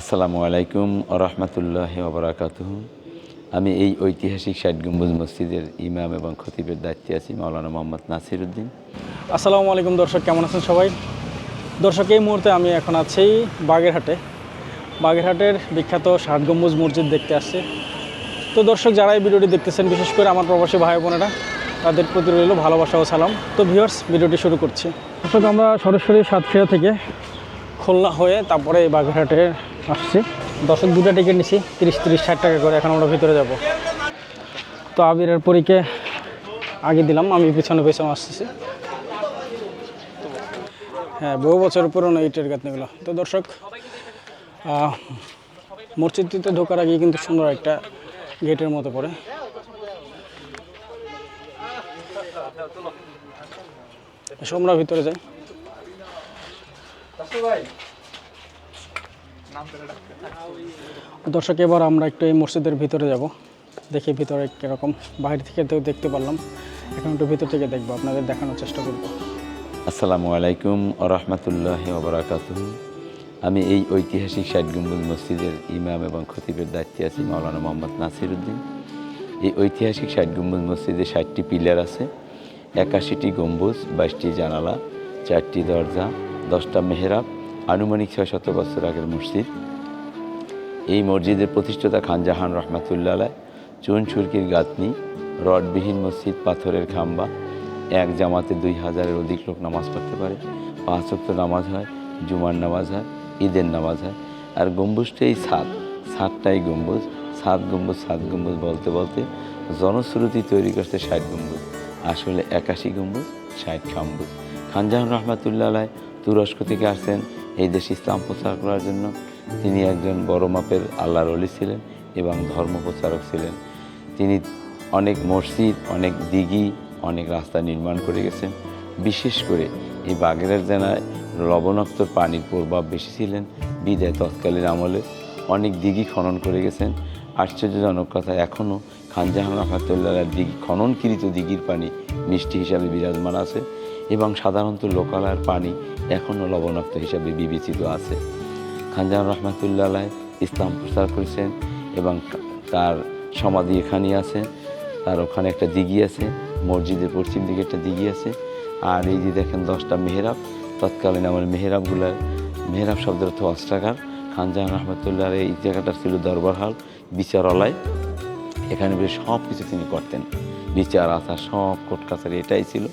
আসসালামু আলাইকুম রহমতুল্লাহ ওবরাকাত আমি এই ঐতিহাসিক ষাট গম্বুজ মসজিদের ইমাম এবং খতিবের দায়িত্বে আছি মাওলানা মোহাম্মদ নাসির উদ্দিন আসসালামু আলাইকুম দর্শক, কেমন আছেন সবাই? দর্শক, এই মুহূর্তে আমি এখন আছি বাগেরহাটে। বাগেরহাটের বিখ্যাত ষাট গম্বুজ মসজিদ দেখতে আসছে। তো দর্শক, যারা এই ভিডিওটি দেখতেছেন, বিশেষ করে আমার প্রবাসী ভাই বোনেরা, তাদের প্রতি রইল ভালোবাসা ও সালাম। তো ভিউয়ার্স, ভিডিওটি শুরু করছি। দর্শক, আমরা সরাসরি সাতক্ষীরা থেকে খুলনা হয়ে তারপরে এই বাগেরহাটে আসছি। দর্শক, দুটা টিকিট নিছি, তিরিশ তিরিশ, ষাট টাকা করে। এখন আমরা ভিতরে যাব। তো আবিরের পরীকে আগে দিলাম, আমি পিছনে পিছনে আসতেছি। হ্যাঁ বহু বছর পুরনো ইটের গাঁথনিগুলো। তো দর্শক মসজিদটিতে ঢোকার আগে কিন্তু সুন্দর একটা গেটের মতো পড়ে। এসো, আমরা ভিতরে যাই। দর্শক, এবার আমরা একটু এই মসজিদের ভিতরে যাব। দেখি ভিতরে কীরকম। বাইরে থেকে তো দেখতে পারলাম। এখন একটু ভিতর থেকে দেখব, আপনাদের দেখানোর চেষ্টা করব। আসসালামু আলাইকুম রহমতুল্লাহ ওবরাকাত আমি এই ঐতিহাসিক ষাট গম্বুজ মসজিদের ইমাম এবং খতিবের দায়িত্বে আছি মাওলানা মোহাম্মদ নাসির উদ্দিন এই ঐতিহাসিক ষাট গম্বুজ মসজিদে ষাটটি পিলার আছে। একাশিটি গম্বুজ, বাইশটি জানালা, চারটি দরজা, দশটা মেহরাব আনুমানিক ছয় শত বছর আগের মসজিদ। এই মসজিদের প্রতিষ্ঠাতা খানজাহান রহমাতুল্লাহ চুন ছুরকির গাঁথনি, রডবিহীন মসজিদ, পাথরের খাম্বা, এক জামাতে দুই হাজারের অধিক লোক নামাজ পড়তে পারে। পাঁচ ওয়াক্ত নামাজ হয়, জুমার নামাজ হয়, ঈদের নামাজ হয়। আর গম্বুজটাই সাত সাতটাই গম্বুজ। সাত গম্বুজ সাত গম্বুজ বলতে বলতে জনশ্রুতি তৈরি করতে ষাট গম্বুজ। আসলে একাশি গম্বুজ, ষাট গম্বুজ খানজাহান রহমাতুল্লাহ তুরস্ক থেকে আসছেন এই দেশে ইসলাম প্রচার করার জন্য তিনি একজন বড় মাপের আল্লাহর অলি ছিলেন এবং ধর্ম প্রচারক ছিলেন। তিনি অনেক মসজিদ, অনেক দিঘি, অনেক রাস্তা নির্মাণ করে গেছেন। বিশেষ করে এই বাগেরহাট জেলায় লবণাক্ত পানির প্রভাব বেশি ছিলেন। বিদায় তৎকালীন আমলে অনেক দিঘি খনন করে গেছেন। আশ্চর্যজনক কথা এখনও খানজাহান রহমাতুল্লাহ দিঘি খননকৃত দিঘির পানি মিষ্টি হিসাবে বিরাজমান আছে। এবং সাধারণত লোকালয়ের পানি এখনও লবণাক্ত হিসাবে বিবেচিত আছে। খানজাহান রহমাতুল্লাহ ইসলাম প্রচার করেছেন এবং তার সমাধি এখানেই আছে। তার ওখানে একটা দিঘি আছে, মসজিদের পশ্চিম দিকে একটা দিঘি আছে। আর এই যে দেখেন দশটা মেহরাব, তৎকালীন আমার মেহরাবগুলার, মেহরাব শব্দের অর্থ অস্ত্রাগার। খানজাহান রহমতুল্লাহ এই জায়গাটা ছিল দরবার হল, বিচারালয়। এখানে বেশ সব কিছু তিনি করতেন। বিচার, আচার, সব কোর্ট কাছারি এটাই ছিল।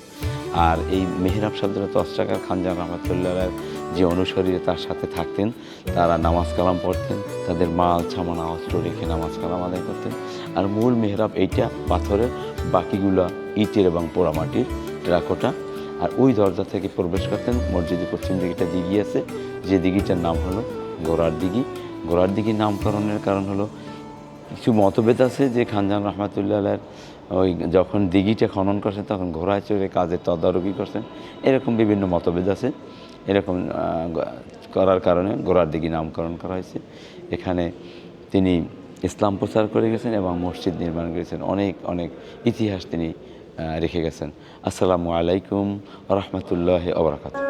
আর এই মেহরাব শব্দরত অস্ত্রাগার খানজান রহমতুল্লাহ যে অনুসারীরা তার সাথে থাকতেন, তারা নামাজ কালাম পড়তেন, তাদের মাল ছামানা অস্ত্র রেখে নামাজ কালাম আদায় করতেন। আর মূল মেহরাব এইটা পাথরের বাকিগুলা ইটের এবং পোড়ামাটির টেরাকোটা। আর ওই দরজা থেকে প্রবেশ করতেন মসজিদের পশ্চিম একটা দিঘি আছে, যে দিঘিটার নাম হলো গোড়ার দিঘি। গোড়ার দিঘি নামকরণের কারণ হলো কিছু মতভেদ আছে যে খানজান রহমাতুল্লাহ ওই যখন দিঘিটা খনন করছেন তখন ঘোড়ায় চড়ে কাজের তদারকি করছেন এরকম বিভিন্ন মতভেদ আছে। এরকম করার কারণে গোড়ার দিঘি নামকরণ করা হয়েছে। এখানে তিনি ইসলাম প্রচার করে গেছেন এবং মসজিদ নির্মাণ করেছেন। অনেক অনেক ইতিহাস তিনি রেখে গেছেন। আসসালামু আলাইকুম রহমতুল্লাহ ওবরাকাত